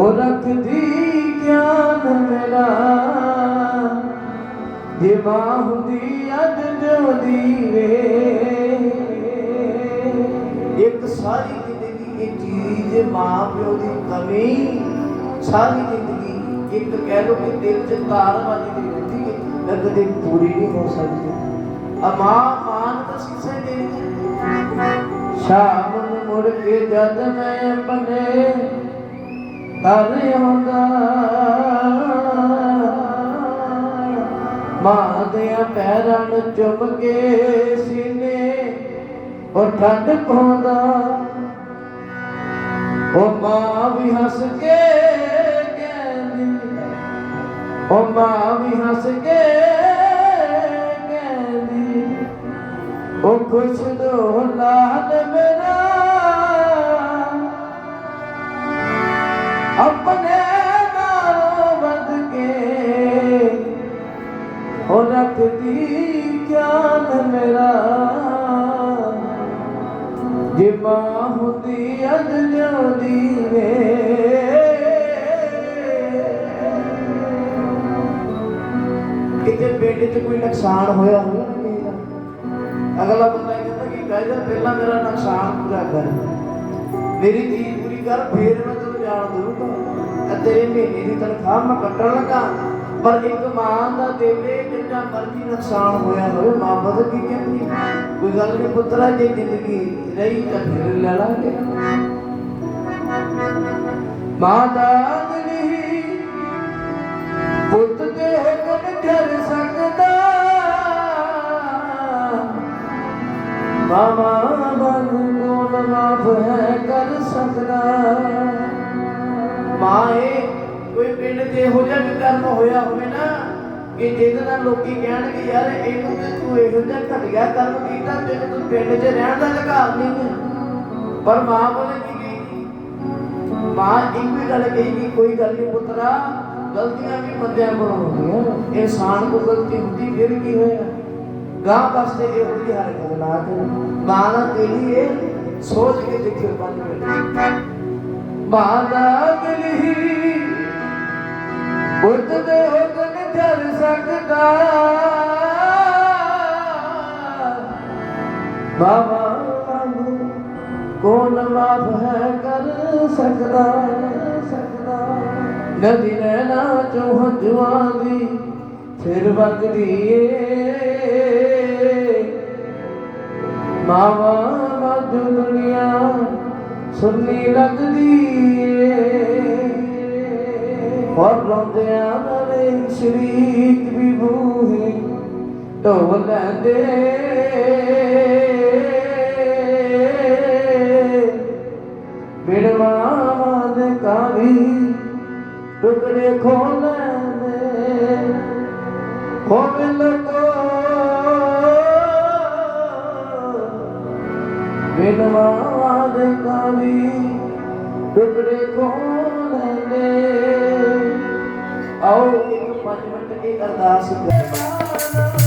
ਉਹ ਰੱਖਦੀ ਗਿਆਨ ਮੇਰਾ ਜੇ ਮਾਂ ਹੁੰਦੀ ਅੱਜ ਜੋ ਦੀਵੇ ਇੱਕ ਸਾਰੀ ਜ਼ਿੰਦਗੀ ਇਹ ਚੀਜ਼ ਮਾਂ ਪਿਓ ਦੀ ਕਮੀ ਸਾਰੀ ਜ਼ਿੰਦਗੀ ਇੱਕ ਕਹਿ ਲੋ ਕਿ ਦਿਲ ਚ ਤਾਰ ਵਾਲੀ ਦੀ ਹੁੰਦੀ ਹੈ ਇਹ ਕਦੇ ਪੂਰੀ ਨਹੀਂ ਹੋ ਸਕਦੀ ਆ ਮਾਂ ਮਾਨ ਤਾਂ ਸਿੱਸੇ ਦੇ ਸ਼ਾਮ ਨੂੰ ਮੁੜ ਕੇ ਜਦ ਮੈਂ ਬਨੇ ਕਰ ਆਉਂਦਾ ਮਾਂ ਦੇ ਪੈਰਾਂ ਨੂੰ ਚੁੰਮ ਕੇ ਸੀਨੇ, ਉਹ ਠੰਡ ਪਾਉਂਦਾ। ਉਹ ਮਾਂ ਵੀ ਹੱਸ ਕੇ ਕਹਿੰਦੀ, ਉਹ ਮਾਂ ਵੀ ਹੱਸ ਕੇ ਕਹਿੰਦੀ, ਉਹ ਖੁਸ਼ ਦੋ ਲਾਲ ਮੇਰਾ। ਆਪਣੇ ਨਾਲੋਂ ਵੱਧ ਕੇ ਉਹ ਰੱਖਦੀ ਗਿਆਨ ਮੇਰਾ ਜੇ ਮਾਂ ਹੁੰਦੀ ਅਜ ਜਿਉਂਦੀ ਵੇ ਕਿਤੇ ਪਿੰਡ 'ਚ ਕੋਈ ਨੁਕਸਾਨ ਹੋਇਆ ਹੋਵੇ ਨਾ ਕਿਸੇ ਦਾ ਅਗਲਾ ਬੰਦਾ ਇਹ ਕਹਿੰਦਾ ਕਿ ਕਹਿੰਦਾ ਪਹਿਲਾਂ ਮੇਰਾ ਨੁਕਸਾਨ ਪੂਰਾ ਕਰ ਮੇਰੀ ਚੀਜ਼ ਪੂਰੀ ਕਰ ਫੇਰ ਮੈਂ ਤੇਰੇ ਮਹੀਨੇ ਦੀ ਤਨਖਾਹ ਮੈਂ ਕੱਟਣ ਲੱਗਾ। ਪਰ ਇੱਕ ਮਾਂ ਦਾ ਦਿਲੇ ਜਿੰਨਾ ਮਰਜ਼ੀ ਨੁਕਸਾਨ ਹੋਇਆ ਹੋਵੇ, ਮਾਂ ਬਦਲ ਕੀ ਕਹਿੰਦੀ? ਕੋਈ ਗੱਲ ਨਹੀਂ ਪੁੱਤਰਾ, ਜੇ ਜ਼ਿੰਦਗੀ ਰਹੀ ਤਾਂ ਫਿਰ ਲੈ ਲਾਂਗੇ। ਮਾਂ ਦਾ ਨਹੀਂ ਪੁੱਤ ਦੇ ਹੁਕਮ ਕਰ ਸਕਦਾ। ਮਾਮਾ ਮਨ ਕੋਲ ਮਾਫ ਹੈ ਕਰ ਸਕਦਾ? ਮਾਏ, ਕੋਈ ਪਿੰਡ ਤੇ ਇਹੋ ਜਿਹਾ ਵੀ ਕਰਮ ਹੋਇਆ ਹੋਵੇ ਨਾ, ਕਿ ਜਿਹਦੇ ਨਾਲ ਲੋਕੀ ਕਹਿਣਗੇ, ਯਾਰ, ਇਹਨੂੰ ਤੇ ਤੂੰ ਇਹੋ ਜਿਹਾ ਘਟਿਆ ਕਰਮ ਕੀਤਾ, ਤੈਨੂੰ ਤੂੰ ਪਿੰਡ 'ਚ ਰਹਿਣ ਦਾ ਅਧਿਕਾਰ ਨਹੀਂ ਹੈ। ਪਰ ਮਾਂ ਬੋਲੇ ਕੀ ਕਹੀ? ਮਾਂ ਇੱਕ ਵੀ ਗੱਲ ਕਹੀ ਕਿ ਕੋਈ ਗੱਲ ਨਹੀਂ ਪੁੱਤਰਾ, ਗਲਤੀਆਂ ਵੀ ਬੰਦਿਆਂ ਕੋਲੋਂ ਹੁੰਦੀਆਂ ਇਨਸਾਨ ਕੋਲ ਗਲਤੀ ਹੁੰਦੀ, ਫਿਰ ਕੀ ਹੋਇਆ? ਗਾਂ ਵਾਸਤੇ ਇਹੋ ਜਿਹੀ ਹਰਕਤ ਨਾ ਕਰ ਮਾਂ ਦਾ ਤੇਰੀ ਇਹ ਸੋਚ ਕੇ ਦੇਖਿਓ ਬੰਦ ਮਿੰਟ। ਮਾਂ ਦਾ ਦਿਲ ਦੇ ਹੁਕਮ ਚੱਲ ਸਕਦਾ। ਬਾਬਾ ਵਾਂਗੂ ਕੌਣ ਮਾਫ ਹੈ ਕਰ ਸਕਦਾ ਸਕਦਾ। ਨਦੀ ਰਹਿਣਾ ਚੋਂ ਦੀ ਫਿਰ ਵਗਦੀ ਏ। ਮਾਵਾ ਮਦ ਦੁਨੀਆ ਸੁਣੀ ਲੱਗਦੀ ਏ। ਔਰ ਰੋਂਦਿਆਂ ਨਵੇਂ ਸ਼ਰੀਕ ਵੀ ਬੂਹੇ ਢੋਲ ਲੈਂਦੇ ਬਿੜਵਾ ਦੇ ਕਾਵੀ ਟੁਕੜੇ ਖੋਲ ਬਿਨਵਾ ਦੇ ਕਾਵੀ ਟੁਕੜੇ ਖੋਲਨੇ ਆਓ ਇੱਕ ਪੰਜ ਮਿੰਟ ਦੀ ਅਰਦਾਸ Thank